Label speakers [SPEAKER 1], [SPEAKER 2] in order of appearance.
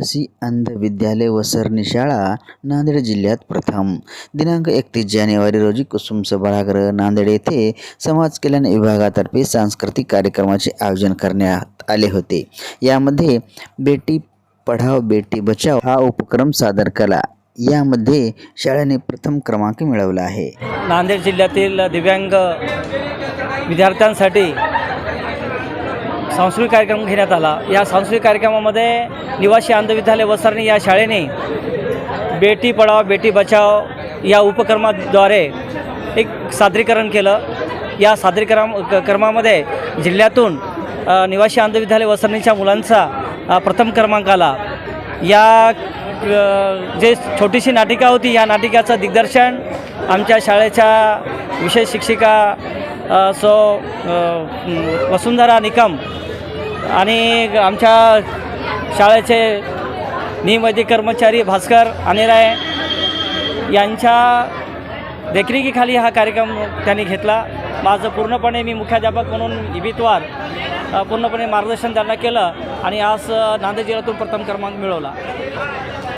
[SPEAKER 1] निवासी अंध विद्यालय व सरणी शाळा नांदेड जिल्ह्यात प्रथम. दिनांक एकतीस जानेवारी रोजी कुसुम सभागृह नांदेड येथे समाज कल्याण विभागातर्फे सांस्कृतिक कार्यक्रमाचे आयोजन करण्यात आले होते. यामध्ये बेटी पढाव बेटी बचाव हा उपक्रम सादर केला. यामध्ये शाळेने प्रथम क्रमांक मिळवला आहे.
[SPEAKER 2] नांदेड जिल्ह्यातील दिव्यांग विद्यार्थ्यांसाठी सांस्कृतिक कार्यक्रम घेण्यात आला. या सांस्कृतिक कार्यक्रमामध्ये निवासी आंध विद्यालय वसरणी या शाळेने बेटी पढाव बेटी बचाव या उपक्रमाद्वारे एक सादरीकरण केलं. या सादरीकरण क- क्रमामध्ये जिल्ह्यातून निवासी अंधविद्यालय वसरणीच्या मुलांचा प्रथम क्रमांक आला. या जे छोटीशी नाटिका होती या नाटिकाचं दिग्दर्शन आमच्या शाळेच्या विशेष शिक्षिका सो वसुंधरा निकम आणि आमच्या शाळेचे नियमैती कर्मचारी भास्कर अनिराय यांच्या देखरेखीखाली हा कार्यक्रम त्यांनी घेतला. माझं पूर्णपणे मी मुख्याध्यापक म्हणून इबितवार पूर्णपणे मार्गदर्शन त्यांना केलं आणि आज नांदेड जिल्ह्यातून प्रथम क्रमांक मिळवला.